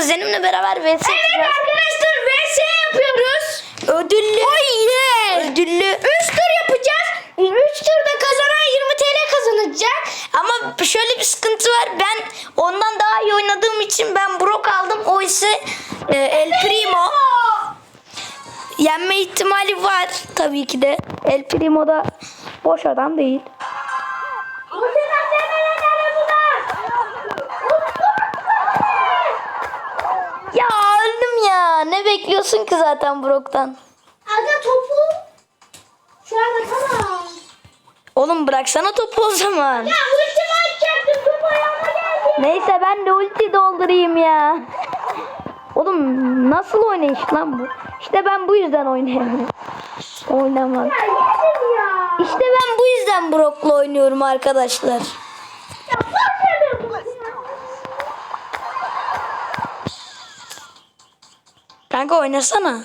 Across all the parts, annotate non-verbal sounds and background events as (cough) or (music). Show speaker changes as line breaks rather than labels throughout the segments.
kuzenimle beraber vs
Evet
yapacağız.
arkadaşlar VS yapıyoruz.
Ödüllü. Ödüllü.
3 tur yapacağız. 3 turda kazanan 20 TL kazanacak.
Ama şöyle bir sıkıntı var. Ben ondan daha iyi oynadığım için ben Brock aldım. O ise e, El Primo. Yenme ihtimali var tabii ki de. El Primo da boş adam değil.
Bu sefer sen de yener bunlar.
Ya öldüm ya. Ne bekliyorsun ki zaten Brock'tan?
Aga topu. Şu an atamam.
Oğlum bıraksana topu o zaman.
Ya ultimi açacaktım top ayağıma geldi.
Neyse ben de ulti doldurayım ya. Oğlum nasıl oynayış lan bu? İşte ben bu yüzden oynayamıyorum. Oynamam.
Ya ya.
İşte ben bu yüzden Brock'la oynuyorum arkadaşlar. Kanka oynasana.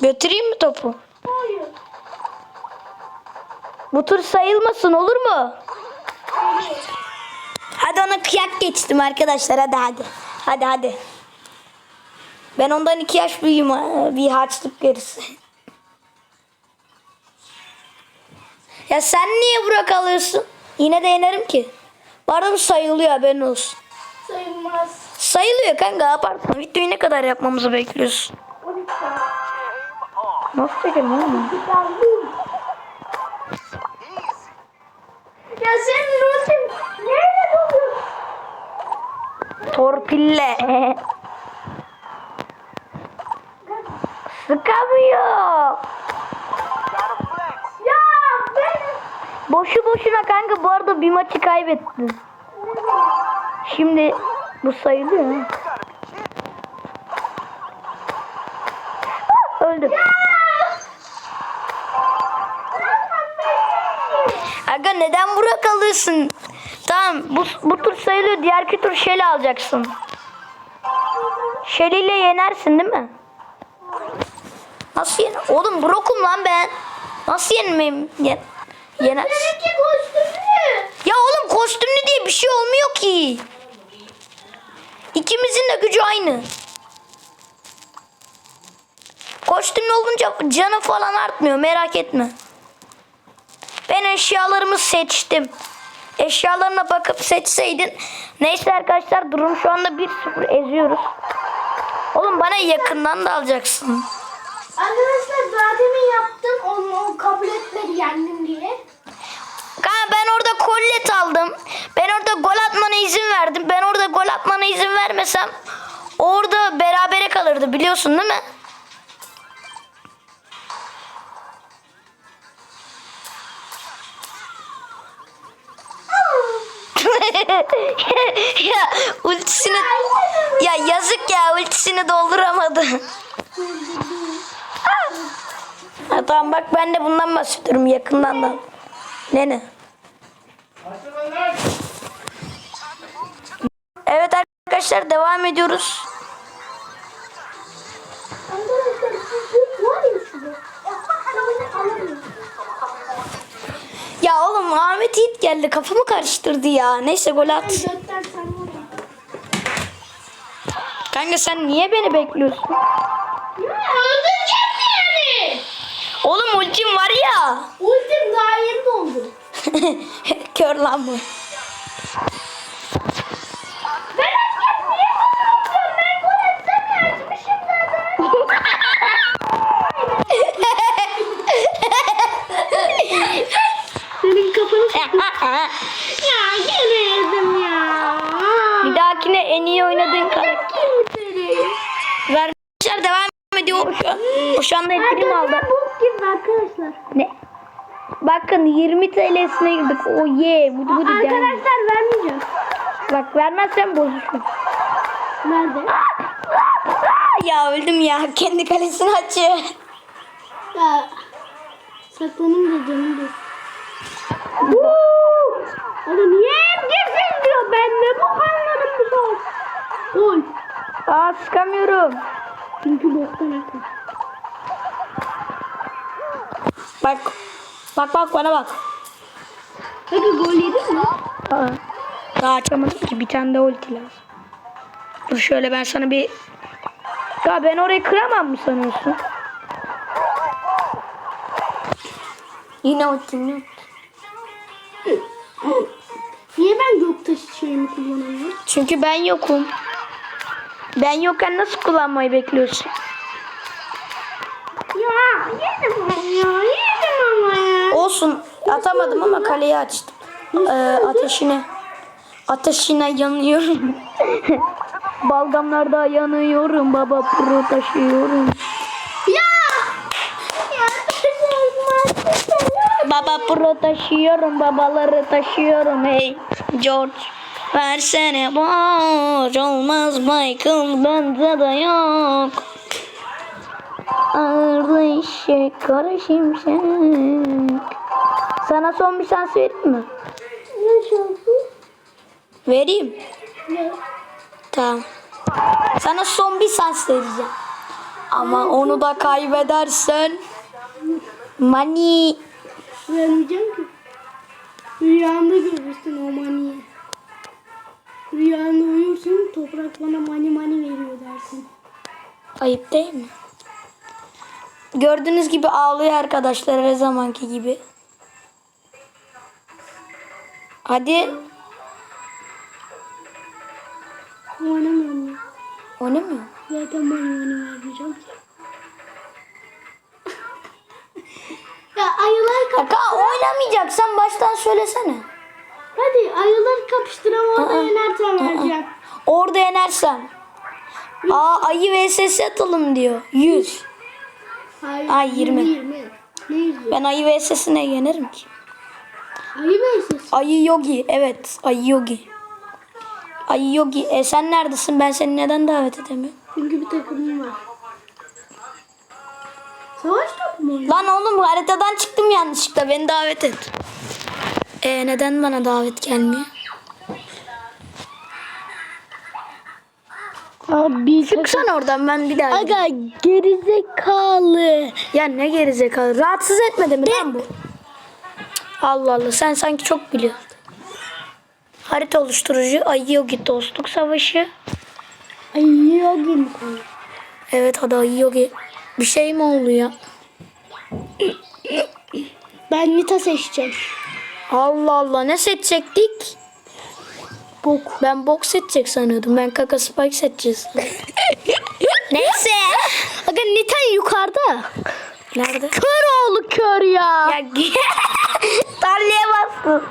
Götüreyim mi topu?
Hayır.
Bu tur sayılmasın olur mu? Hadi ona kıyak geçtim arkadaşlar hadi hadi. Hadi hadi. Ben ondan iki yaş büyüğüm bir harçlık gerisi. Ya sen niye Burak alıyorsun? Yine de yenerim ki. Bu sayılıyor haberin olsun.
Sayılmaz.
Sayılıyor kanka abartma. Videoyu ne kadar yapmamızı bekliyorsun?
12 saat.
Nasıl çekelim oğlum?
Ya senin ultin nerede doluyor?
Torpille. Sıkamıyor.
Ya ben...
Boşu boşuna kanka bu arada bir maçı kaybettin. Şimdi bu sayılıyor. Ah, Öldüm. Aga neden Burak alıyorsun? Tamam bu, bu tur sayılıyor. Diğer iki tur Shelly alacaksın. Shelly ile yenersin değil mi? Nasıl yen? Oğlum Brock'um lan ben. Nasıl yenmeyeyim? Yen yener.
Seninki kostümlü.
Ya oğlum kostümlü diye bir şey olmuyor ki. İkimizin de gücü aynı. Kostümlü olunca canı falan artmıyor merak etme. Ben eşyalarımı seçtim. Eşyalarına bakıp seçseydin. Neyse arkadaşlar durum şu anda 1-0 eziyoruz. Oğlum bana yakından da alacaksın.
Arkadaşlar daha demin yaptım. Onu o kabul etmedi yendim diye.
Kanka ben orada kollet aldım. Ben orada gol atmana biliyorsun değil mi? (laughs) ya ultisini ya yazık ya ultisini dolduramadı. (laughs) ha, tamam bak ben de bundan bahsediyorum yakından da. Ne ne? Evet arkadaşlar devam ediyoruz.
Arkadaşlar siz var ya şurada. Alamıyorum.
Ya oğlum Ahmet Yiğit geldi kafamı karıştırdı ya. Neyse gol at. Kanka sen niye beni bekliyorsun?
Ya öldüreceğim yani?
Oğlum ultim var ya.
Ultim daha yeni doldu. (laughs)
Kör lan bu. Ediyor. O şu, o şu anda etkili aldı.
Bok gibi arkadaşlar.
Ne? Bakın 20 TL'sine girdik. O ye. Budu budu.
Arkadaşlar vermeyeceğim.
Bak vermezsen bozuşur.
Nerede?
Ya öldüm ya. Kendi kalesini açıyor.
Ya saklanayım da canım da. Abi niye herkes diyor? Ben ne bok anladım bu. Gol.
Aa sıkamıyorum.
Çünkü boktan atmış.
Bak. Bak bak bana bak.
Peki gol yedin mi?
Aa. Daha açamadım ki bir tane de ulti lazım. Dur şöyle ben sana bir... Ya ben orayı kıramam mı sanıyorsun? Yine ultim yok.
Niye ben göktaşı şeyimi kullanamıyorum?
Çünkü ben yokum. Ben yokken nasıl kullanmayı bekliyorsun?
Ya yedim ben ya. Yedim ama ya.
Olsun. Atamadım ama kaleyi açtım. Ee, ateşine. Ateşine yanıyorum. (laughs) Balgamlarda yanıyorum baba pro taşıyorum.
Ya. Ya.
Baba pro taşıyorum babaları taşıyorum hey George. Versene borç olmaz Michael bende de yok. Ağırlı işe kara şimşek. Sana son bir şans vereyim mi?
Ne şansı?
Vereyim.
Ne?
Tamam. Sana son bir şans vereceğim. Ama onu da kaybedersen money.
Vermeyeceğim ki. Rüyanda görürsün o maniyi. Rüyanda uyursun toprak bana mani mani veriyor dersin.
Ayıp değil mi? Gördüğünüz gibi ağlıyor arkadaşlar her zamanki gibi. Hadi.
Oynamıyorum ya.
Oynamıyor.
Zaten mani mani vermeyeceğim ki. ya ayılar kap...
Kaka oynamayacaksan baştan söylesene.
Hadi ayılar kapıştır ama orada
Aa,
yenersen vereceğim.
Orada yenersen. Aa ayı vs atalım diyor. 100.
Hayır.
Ay, yirmi.
20. Ne yüzü?
Ben ayı vs'sine yenerim ki.
Ayı beysesi.
Ayı Yogi. Evet ayı Yogi. Ayı Yogi. E sen neredesin? Ben seni neden davet edemiyorum?
Çünkü bir takımım var. Savaş topu mu?
Lan oğlum haritadan çıktım yanlışlıkla. Beni davet et. E neden bana davet gelmiyor?
Abi
Çıksana oradan ben bir daha.
Aga gerizekalı.
Ya ne gerizekalı. Rahatsız etmedi mi lan bu? Allah Allah sen sanki çok biliyorsun. Harita oluşturucu Ayı Yogi dostluk savaşı.
Ay yogi mi?
Evet hadi Ayı Yogi. Bir şey mi oluyor?
Ben Nita seçeceğim.
Allah Allah ne seçecektik? Bok. Ben bok seçecek sanıyordum. Ben kaka spike seçeceğiz. (laughs) Neyse.
Aga Nita yukarıda.
Nerede?
Kör oğlu kör ya.
Ya (laughs) tarlaya bastın.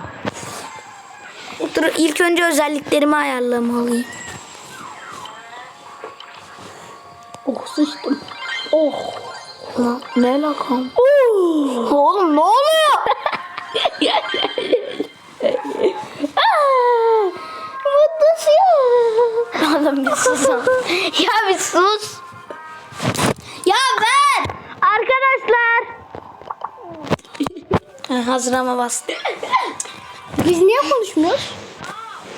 Dur ilk önce özelliklerimi ayarlamalıyım.
Oh sıçtım. Oh.
Lan ne lakam? Oğlum ne oluyor?
Mutlusu ya.
Oğlum bir sus. ya bir sus. Ya ver.
Arkadaşlar.
Ha, hazırlama bastım.
Biz niye konuşmuyoruz?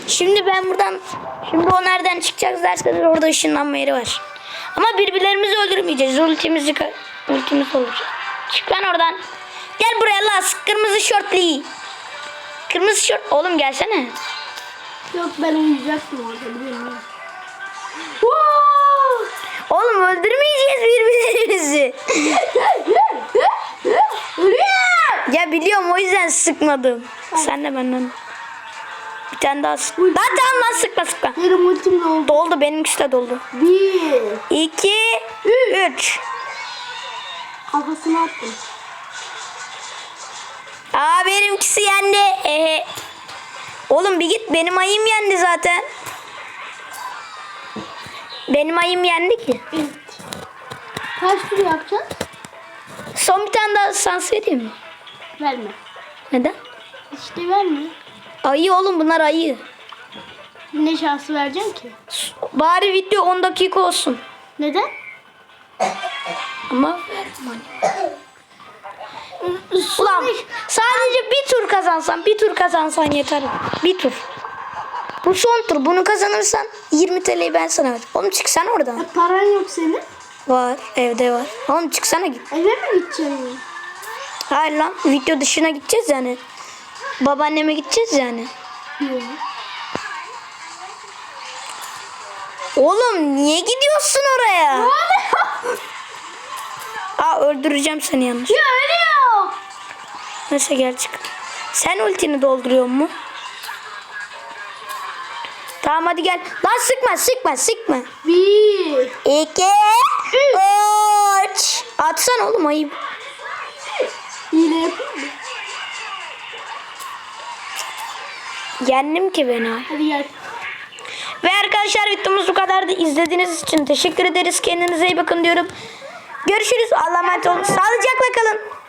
Şimdi ben buradan şimdi o nereden çıkacak derseniz orada ışınlanma yeri var. Ama birbirlerimizi öldürmeyeceğiz. Ultimizi ultimiz olacak. Çık lan oradan. Gel buraya las. Kırmızı şortlu. Kırmızı şort. Oğlum gelsene.
Yok ben uyuyacaktım orada biliyorum.
Oğlum öldürmeyeceğiz birbirlerimizi. ya biliyorum o yüzden sıkmadım. Sen de benden. Bir tane daha sık. Lan tamam lan sıkma sıkma.
Benim ultim oldu.
Doldu benimkisi de doldu.
Bir.
2 3
Kafasına attım.
Aa benimkisi yendi. Ehe. Oğlum bir git benim ayım yendi zaten. Benim ayım yendi ki.
Kaç tur yapacağız?
Son bir tane daha sans vereyim mi?
Verme.
Neden?
İşte verme.
Ayı oğlum bunlar ayı.
Ne şansı vereceksin ki?
Bari video 10 dakika olsun.
Neden?
Ama Ulan kazansan bir tur kazansan yeter. Bir tur. Bu son tur. Bunu kazanırsan 20 TL'yi ben sana vereceğim. Oğlum çıksana oradan.
E, paran yok senin.
Var. Evde var. Oğlum çıksana git.
Eve mi gideceksin?
Hayır lan. Video dışına gideceğiz yani. Babaanneme gideceğiz yani.
Yok.
Oğlum niye gidiyorsun oraya? Aa öldüreceğim seni yanlış.
Ya ölüyor.
Neyse gel çık. Sen ultini dolduruyor mu? Tamam hadi gel. Lan sıkma sıkma sıkma.
Bir.
İki. Üç. Atsan oğlum ayıp.
Mı?
Yendim ki beni ay.
Hadi gel.
Ve arkadaşlar videomuz bu kadardı. İzlediğiniz için teşekkür ederiz. Kendinize iyi bakın diyorum. Görüşürüz. Allah'a emanet olun. Sağlıcakla kalın.